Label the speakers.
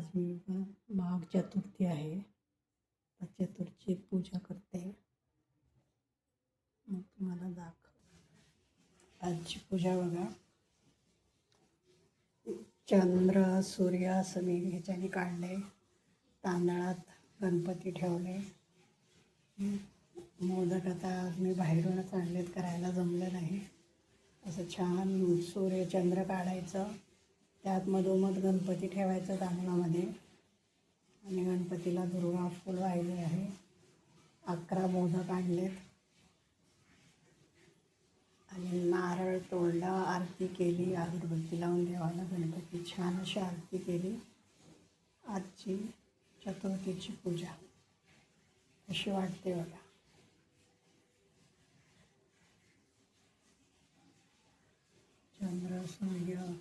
Speaker 1: आज मी माघ चतुर्थी आहे. चतुर्थी पूजा करते. मग तुम्हाला दाखव आजची पूजा बघा. चंद्र सूर्य असं मी ह्याच्याने काढले. तांदळात गणपती ठेवले. मोदक आता आज मी बाहेरूनच आणलेत करायला जमलं नाही. असं छान सूर्य चंद्र काढायचं. त्यात मधोमध गणपती ठेवायचं अंगणामध्ये आणि गणपतीला दुर्वा फुल वाहिले आहे. अकरा मोदक आणलेत. आणि नारळ तोडला आरती केली. अगरबत्ती लावून देवाला गणपती. छान अशी आरती केली. आजची चतुर्थीची पूजा. अशी वाटते बघा. चंद्र सूर्य